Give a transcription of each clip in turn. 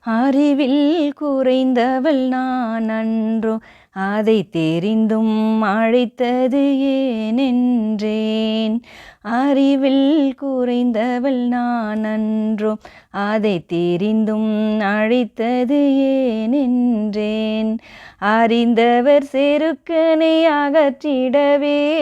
அறிவில் குறைந்தவள் நான் அன்றோ. அதை தெரிந்தும் அழைத்தது ஏனென்றேன். அறிவில் குறைந்தவள் நான் அன்றோ. அதை தெரிந்தும் அழைத்தது ஏனென்றேன். அறிந்தவர் செருக்கனை அகற்றிடவே.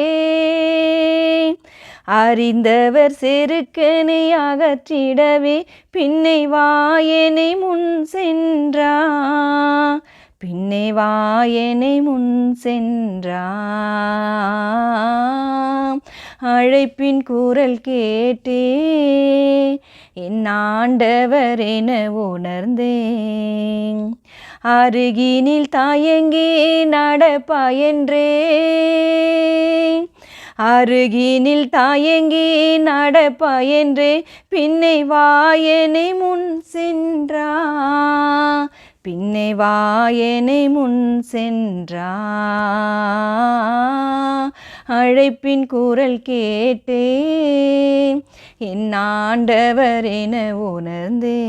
அறிந்தவர் செருக்கனை அகற்றிடவே பின்னை வாயனை முன் சென்றா. பின்னை வாயனை முன் சென்றா. அழைப்பின் குரல் கேட்டே என் ஆண்டவர் என உணர்ந்தேன். அருகினில் தாயங்கி நடப்பாயன்றே அருகினில் தாயங்கி நடப்பாயன்றே பின்னை வாயனை முன் சென்றா. பின்னை வாயனை முன் சென்றா. அழைப்பின் குரல் கேட்டே என் ஆண்டவர் என உணர்ந்தே.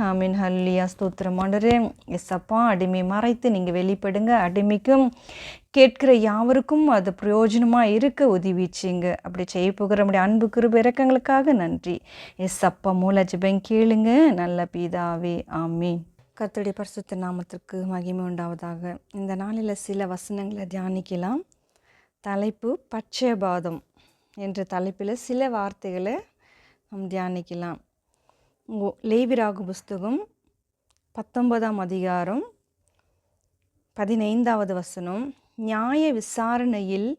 ஆமீன். ஹல்லியா ஸ்தோத்திரம் ஆண்டரே எஸ் அப்பா அடிமை மறைத்து நீங்கள் வெளிப்படுங்க. அடிமைக்கும் கேட்கிற யாவருக்கும் அது பிரயோஜனமாக இருக்க உதவிச்சிங்க. அப்படி செய்ய போகிற நம்முடைய அன்பு கிருப இறக்கங்களுக்காக நன்றி. எஸ் அப்பா மூல ஜிபம் கேளுங்க நல்ல பீதாவே ஆமீன். கர்த்தருடைய பரிசுத்த நாமத்திற்கு மகிமை உண்டாவதாக. இந்த நாளில் சில வசனங்களை தியானிக்கலாம். தலைப்பு பட்சபாதம் என்ற தலைப்பில் சில வார்த்தைகளை நாம் தியானிக்கலாம். லேவிராகு புஸ்தகம் பத்தொன்பதாம் அதிகாரம் பதினைந்தாவது வசனம். நியாய விசாரணையில்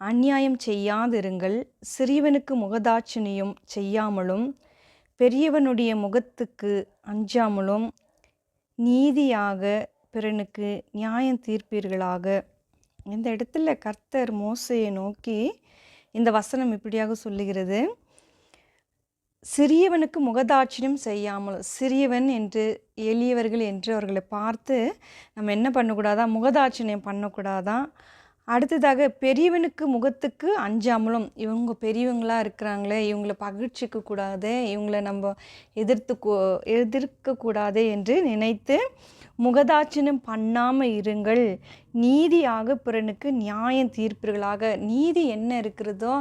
அநியாயம் செய்யாதிருங்கள் சிறியவனுக்கு முகதாட்சிணியம் செய்யாமலும் பெரியவனுடைய முகத்துக்கு அஞ்சாமலும் நீதியாக பிறனுக்கு நியாயம் தீர்ப்பீர்களாக. இந்த இடத்துல கர்த்தர் மோசையை நோக்கி இந்த வசனம் இப்படியாக சொல்லுகிறது. சிறியவனுக்கு முகதாட்சியம் செய்யாமல் சிறியவன் என்று எளியவர்கள் என்று அவர்களை பார்த்து நம்ம என்ன பண்ணக்கூடாதா? முகதாட்சியம் பண்ணக்கூடாதான் அடுத்ததாக பெரியவனுக்கு முகத்துக்கு அஞ்சாமலும் இவங்க பெரியவங்களாக இருக்கிறாங்களே இவங்கள பகிழ்ச்சிக்க கூடாது இவங்கள நம்ம எதிர்த்து கூ- எதிர்க்கக்கூடாது என்று நினைத்து முகதாட்சணம் பண்ணாமல் இருங்கள். நீதியாக பிறனுக்கு நியாயம் தீர்ப்பீர்களாக. நீதி என்ன இருக்கிறதோ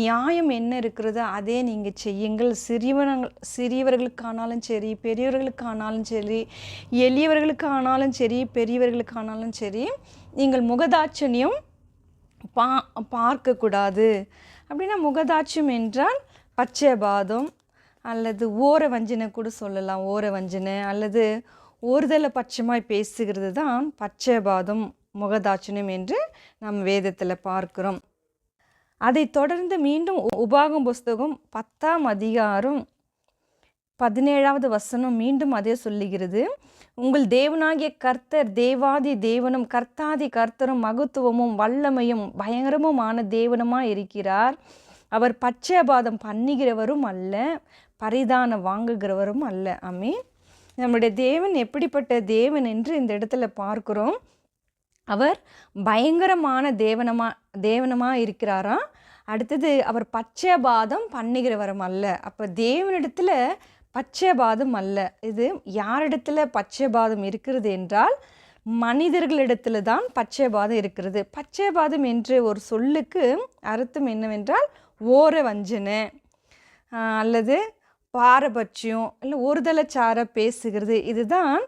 நியாயம் என்ன இருக்கிறதோ அதே நீங்கள் செய்யுங்கள். சிறியவனங்கள் சிறியவர்களுக்கானாலும் சரி பெரியவர்களுக்கானாலும் சரி எளியவர்களுக்கானாலும் சரி பெரியவர்களுக்கானாலும் சரி நீங்கள் முகதாட்சணியம் பா பார்க்கக்கூடாது. அப்படின்னா முகதாட்சியம் என்றால் பச்சை பாதம் அல்லது ஓர வஞ்சனை கூட சொல்லலாம். ஓர வஞ்சனை அல்லது ஒருதலை பட்சமாய் பேசுகிறது தான் பச்சைபாதம் முகதாட்சணியம் என்று நம் வேதத்தில் பார்க்கிறோம். அதைத் தொடர்ந்து மீண்டும் உபாகம் புஸ்தகம் பத்தாம் அதிகாரம் பதினேழாவது வசனம் மீண்டும் அதே சொல்லுகிறது. உங்கள் தேவனாகிய கர்த்தர் தேவாதி தேவனும் கர்த்தாதி கர்த்தரும் மகத்துவமும் வல்லமையும் பயங்கரமுமான தேவனமாக இருக்கிறார். அவர் பட்சபாதம் பண்ணுகிறவரும் அல்ல பரிதானம் வாங்குகிறவரும் அல்ல. அமீன் நம்முடைய தேவன் எப்படிப்பட்ட தேவன் என்று இந்த இடத்துல பார்க்கிறோம். அவர் பயங்கரமான தேவனமா தேவனமாக இருக்கிறாரா? அடுத்தது அவர் பச்சைபாதம் பண்ணுகிறவரம் அல்ல. அப்போ தேவனிடத்தில் பச்சைபாதம் அல்ல. இது யாரிடத்துல பட்சபாதம் இருக்கிறது என்றால் மனிதர்களிடத்துல தான் பச்சைபாதம் இருக்கிறது. பச்சைபாதம் என்று ஒரு சொல்லுக்கு அர்த்தம் என்னவென்றால் ஓர வஞ்சனை அல்லது பாரபட்சியம் இல்லை ஒருதலைச்சார பேசுகிறது. இதுதான்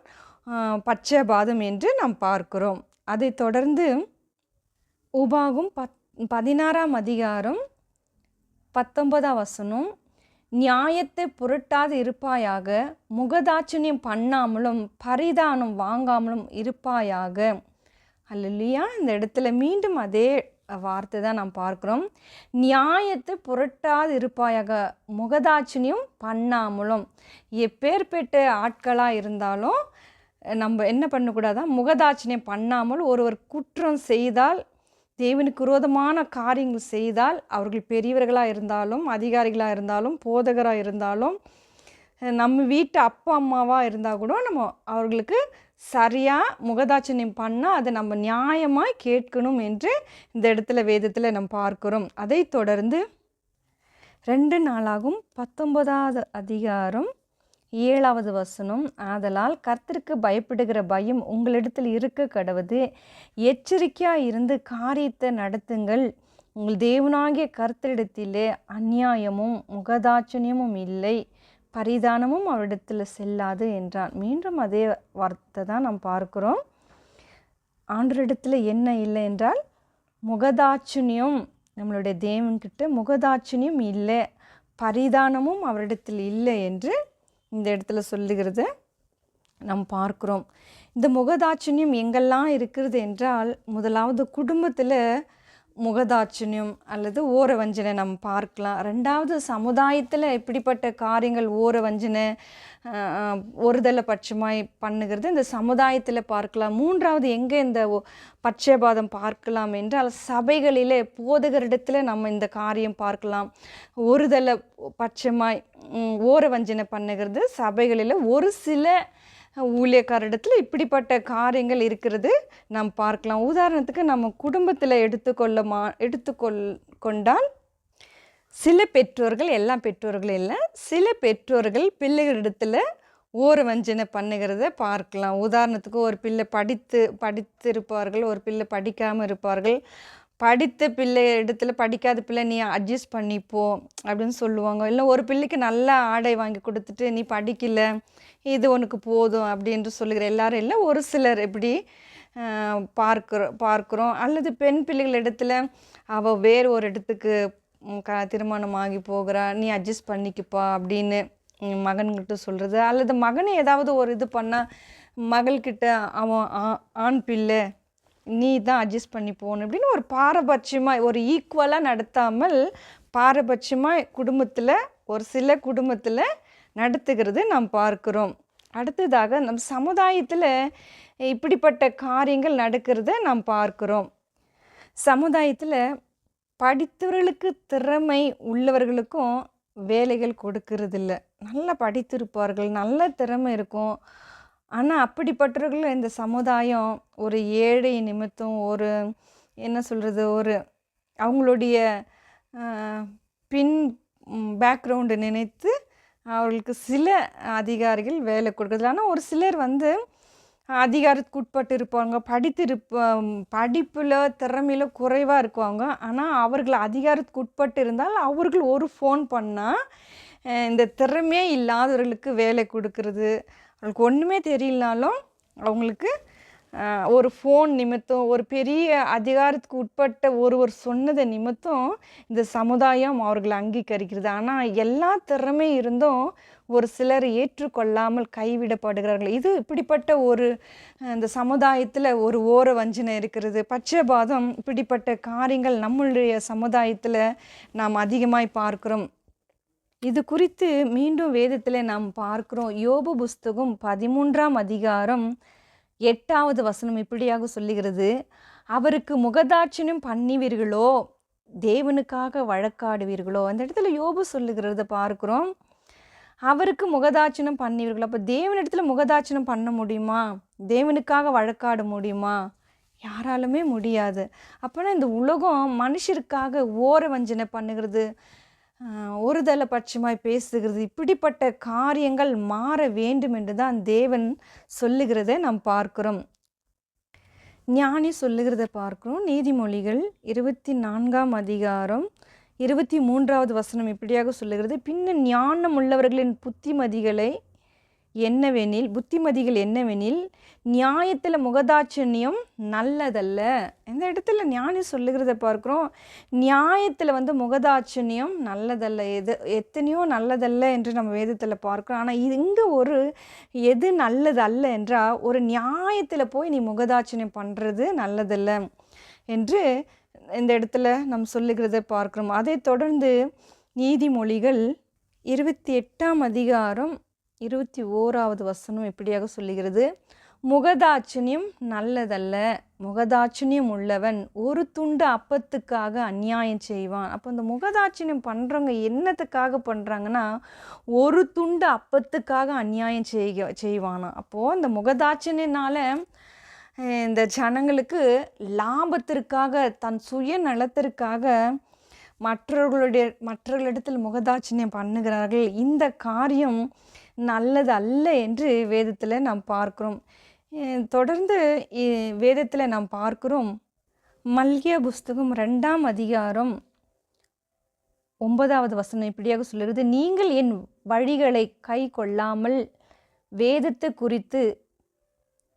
ஆஹ் என்று நாம் பார்க்கிறோம். அதைத் தொடர்ந்து உபாகும் பத் பதினாறாம் அதிகாரம் பத்தொன்பதாம் வசனம். நியாயத்தை புரட்டாது இருப்பாயாக முகதாட்சணியம் பண்ணாமலும் பரிதானம் வாங்காமலும் இருப்பாயாக. அல்லையா இந்த இடத்துல மீண்டும் அதே வார்த்தை தான் நாம் பார்க்குறோம். நியாயத்தை புரட்டாது இருப்பாயாக முகதாட்சினியும் பண்ணாமலும். எப்பேற்பட்ட ஆட்களாக இருந்தாலும் நம்ம என்ன பண்ணக்கூடாதா? முகதாட்சினியம் பண்ணாமல் ஒருவர் குற்றம் செய்தால் தேவனுக்கு விரோதமான காரியங்கள் செய்தால் அவர்கள் பெரியவர்களாக இருந்தாலும் அதிகாரிகளாக இருந்தாலும் போதகராக இருந்தாலும் நம்ம வீட்டு அப்பா அம்மாவாக இருந்தால் கூட நம்ம அவர்களுக்கு சரியாக முகதாட்சணியம் பண்ணால் அதை நம்ம நியாயமாக கேட்கணும் என்று இந்த இடத்துல வேதத்தில் நம்ம பார்க்கிறோம். அதை தொடர்ந்து ரெண்டு நாளாகும் பத்தொன்பதாவது அதிகாரம் ஏழாவது வசனம். ஆதலால் கர்த்தருக்கு பயப்படுகிற பயம் உங்களிடத்தில் இருக்க கடவுது எச்சரிக்கையாக இருந்து காரியத்தை நடத்துங்கள். உங்கள் தேவனாகிய கர்த்தரிடத்திலே அந்நியாயமும் முகதாட்சணியமும் இல்லை. பரிதானமும் அவரிடத்தில் செல்லாது என்றான். மீண்டும் அதே வார்த்தை தான் நாம் பார்க்கிறோம். ஆண்டரிடத்தில் என்ன இல்லை என்றால் முகதாட்சணியம் நம்மளுடைய தேவன்கிட்ட முகதாட்சணியம் இல்லை பரிதானமும் அவரிடத்தில் இல்லை என்று இந்த இடத்துல சொல்லுகிறது. நாம் பார்க்கிறோம். இந்த முகதாட்சணியம் எங்கெல்லாம் இருக்கிறது என்றால் முதலாவது குடும்பத்தில் முகதாட்சணியம் அல்லது ஓர வஞ்சனை நம்ம பார்க்கலாம். ரெண்டாவது சமுதாயத்தில் இப்படிப்பட்ட காரியங்கள் ஓர வஞ்சனை ஆஹ், ஒருதலை பட்சமாய் பண்ணுகிறது. இந்த சமுதாயத்தில் பார்க்கலாம். மூன்றாவது எங்கே இந்த பட்சபாதம் பார்க்கலாம் என்றால் சபைகளிலே போதகரிடத்தில் நம்ம இந்த காரியம் பார்க்கலாம். ஒருதலை பட்சமாய் ஓர வஞ்சனை பண்ணுகிறது. சபைகளில் ஒரு சில ஊழியக்காரிடத்தில் இப்படிப்பட்ட காரியங்கள் இருக்கிறது நாம் பார்க்கலாம். உதாரணத்துக்கு நம்ம குடும்பத்தில் எடுத்துக்கொள்ள மா எடுத்துக்கொள் கொண்டால் சில பெற்றோர்கள் எல்லா பெற்றோர்களும் இல்லை சில பெற்றோர்கள் பிள்ளைகளிடத்தில் ஓர வஞ்சனை பண்ணுகிறத பார்க்கலாம். உதாரணத்துக்கு ஒரு பிள்ளை படித்து படித்திருப்பார்கள் ஒரு பிள்ளை படிக்காமல் இருப்பார்கள். படித்த பிள்ளை இடத்துல படிக்காத பிள்ளை நீ அட்ஜஸ்ட் பண்ணிப்போ அப்படின்னு சொல்லுவாங்க. இல்லை ஒரு பிள்ளைக்கு நல்ல ஆடை வாங்கி கொடுத்துட்டு நீ படிக்கல இது உனக்கு போதும் அப்படின்ட்டு சொல்லுகிற எல்லாரும் இல்லை ஒரு சிலர் எப்படி பார்க்குறோம் பார்க்குறோம். அல்லது பெண் பிள்ளைகள் இடத்துல அவள் வேறு ஒரு இடத்துக்கு க திருமணம் ஆகி போகிறா நீ அட்ஜஸ்ட் பண்ணிக்கப்பா அப்படின்னு மகன்கிட்ட சொல்கிறது அல்லது மகனை ஏதாவது ஒரு இது பண்ணால் மகள்கிட்ட அவன் ஆ- ஆண் பிள்ளை நீ தான் அட்ஜஸ்ட் பண்ணி போகணும் அப்படின்னு ஒரு பாரபட்சமாக ஒரு ஈக்குவலாக நடத்தாமல் பாரபட்சமாக குடும்பத்தில் ஒரு சில குடும்பத்தில் நடத்துகிறது நாம் பார்க்கிறோம். அடுத்ததாக நம் சமுதாயத்தில் இப்படிப்பட்ட காரியங்கள் நடக்கிறத நாம் பார்க்கிறோம். சமுதாயத்தில் படித்தவர்களுக்கு திறமை உள்ளவர்களுக்கும் வேலைகள் கொடுக்கறதில்ல. நல்லா படித்திருப்பார்கள் நல்ல திறமை இருக்கும். ஆனால் அப்படிப்பட்டவர்கள் இந்த சமுதாயம் ஒரு ஏழை நிமித்தம் ஒரு என்ன சொல்கிறது ஒரு அவங்களுடைய பின் பேக்ரவுண்டு நினைத்து அவர்களுக்கு சில அதிகாரிகள் வேலை கொடுக்குறது. ஆனால் ஒரு சிலர் வந்து அதிகாரத்துக்கு உட்பட்டு இருப்பாங்க படித்திருப்ப படிப்பில் திறமையில குறைவாக இருக்குவாங்க. ஆனால் அவர்கள் அதிகாரத்துக்கு உட்பட்டு இருந்தால் அவர்கள் ஒரு ஃபோன் பண்ணால் இந்த திறமையே இல்லாதவர்களுக்கு வேலை கொடுக்கறது. அவங்களுக்கு ஒன்றுமே தெரியலனாலும் அவங்களுக்கு ஒரு ஃபோன் நிமித்தம் ஒரு பெரிய அதிகாரத்துக்கு உட்பட்ட ஒருவர் சொன்னதை நிமித்தம் இந்த சமுதாயம் அவர்களை அங்கீகரிக்கிறது. ஆனால் எல்லா திறமை இருந்தும் ஒரு சிலர் ஏற்றுக்கொள்ளாமல் கைவிடப்படுகிறார்கள். இது இப்படிப்பட்ட ஒரு இந்த சமுதாயத்தில் ஒரு ஓர வஞ்சனை இருக்கிறது. பட்சபாதம் இப்படிப்பட்ட காரியங்கள் நம்மளுடைய சமுதாயத்தில் நாம் அதிகமாய் பார்க்குறோம். இது குறித்து மீண்டும் வேதத்தில் நாம் பார்க்கிறோம். யோபு புஸ்தகம் பதிமூன்றாம் அதிகாரம் எட்டாவது வசனம் இப்படியாக சொல்லுகிறது. அவருக்கு முகதாட்சணியம் பண்ணுவீர்களோ? தேவனுக்காக வழக்காடுவீர்களோ? அந்த இடத்துல யோபு சொல்லுகிறத பார்க்குறோம். அவருக்கு முகதாட்சணம் பண்ணுவீர்களோ? அப்போ தேவனிடத்தில் முகதாட்சணம் பண்ண முடியுமா? தேவனுக்காக வழக்காட முடியுமா? யாராலுமே முடியாது. அப்போனா இந்த உலகம் மனுஷருக்காக ஓர வஞ்சனை பண்ணுகிறது. ஒருதலை பட்சமாய் பேசுகிறது. இப்படிப்பட்ட காரியங்கள் மாற வேண்டும் என்று தான் தேவன் சொல்லுகிறதை நாம் பார்க்கிறோம். ஞானி சொல்லுகிறத பார்க்கிறோம். நீதிமொழிகள் இருபத்தி நான்காம் அதிகாரம் இருபத்தி மூன்றாவது வசனம் இப்படியாக சொல்லுகிறது. பின்ன ஞானம் உள்ளவர்களின் புத்திமதிகளை என்னவெனில் புத்திமதிகள் என்னவெனில் நியாயத்தில் முகதாட்சண்யம் நல்லதல்ல. இந்த இடத்துல ஞானி சொல்லுகிறத பார்க்குறோம். நியாயத்தில் வந்து முகதாட்சண்யம் நல்லதல்ல. எது எத்தனையோ நல்லதல்ல என்று நம்ம வேதத்தில் பார்க்குறோம். ஆனால் இங்கே ஒரு எது நல்லது அல்ல என்றால் ஒரு நியாயத்தில் போய் நீ முகதாட்சண்யம் பண்ணுறது நல்லதல்ல என்று இந்த இடத்துல நம்ம சொல்லுகிறத பார்க்குறோம். அதைத் தொடர்ந்து நீதிமொழிகள் இருபத்தி எட்டாம் அதிகாரம் இருபத்தி ஓராவது வசனம் இப்படியாக சொல்லுகிறது? முகதாட்சணியம் நல்லதல்ல முகதாட்சணியம் உள்ளவன் ஒரு துண்டு அப்பத்துக்காக அநியாயம் செய்வான். அப்போ இந்த முகதாட்சணியம் பண்ணுறவங்க என்னத்துக்காக பண்ணுறாங்கன்னா ஒரு துண்டு அப்பத்துக்காக அநியாயம் செய்க செய்வானா. அப்போது இந்த முகதாட்சணியனால் இந்த ஜனங்களுக்கு லாபத்திற்காக தன் சுய நலத்திற்காக மற்றவர்களுடைய மற்றவர்களிடத்தில் முகதாட்சணியம் பண்ணுகிறார்கள். இந்த காரியம் நல்லது அல்ல என்று வேதத்தில் நாம் பார்க்கிறோம். தொடர்ந்து வேதத்தில் நாம் பார்க்கிறோம். மல்கிய புஸ்தகம் ரெண்டாம் அதிகாரம் ஒன்பதாவது வசனம் இப்படியாக சொல்லுகிறது. நீங்கள் என் வழிகளை கை கொள்ளாமல் வேதத்தை குறித்து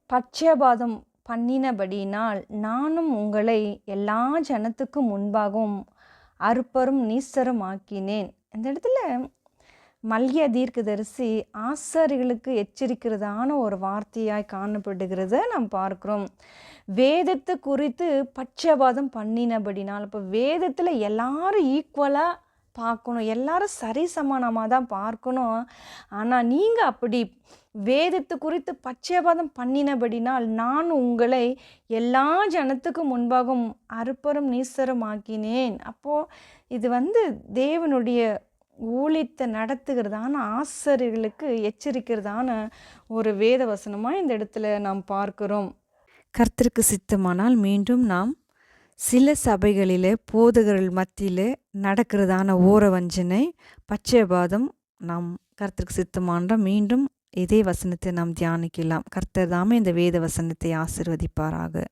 பட்சபாதம் பண்ணினபடினால் நானும் உங்களை எல்லா ஜனத்துக்கும் முன்பாகவும் அற்பரும் நீசரும் ஆக்கினேன் இந்த இடத்துல மல்கிய தீர்க்கதரிசி ஆசாரிகளுக்கு எச்சரிக்கிறதான ஒரு வார்த்தையாய் காணப்படுகிறத நாம் பார்க்கிறோம். வேதத்தை குறித்து பட்சபாதம் பண்ணினபடினால் இப்போ வேதத்தில் எல்லாரும் ஈக்குவலாக பார்க்கணும் எல்லாரும் சரி சமானமாக தான் பார்க்கணும். ஆனால் நீங்கள் அப்படி வேதத்து குறித்து பட்சபாதம் பண்ணினபடினால் நான் உங்களை எல்லா ஜனத்துக்கும் முன்பாகவும் அறுப்பரும் நீசரும் ஆக்கினேன் அப்போது இது வந்து தேவனுடைய ஊழித்தை நடத்துகிறதான ஆசிரியர்களுக்கு எச்சரிக்கிறதான ஒரு வேத வசனமாக இந்த இடத்துல நாம் பார்க்கிறோம். கர்த்தருக்கு சித்தமானால் மீண்டும் நாம் சில சபைகளில் போதகர்கள் மத்தியில் நடக்கிறதான ஓரவஞ்சனை பச்சைபாதம் நாம் கர்த்தருக்கு சித்தமானால் மீண்டும் இதே வசனத்தை நாம் தியானிக்கலாம். கர்த்தர் தாமே இந்த வேத வசனத்தை ஆசிர்வதிப்பாராக.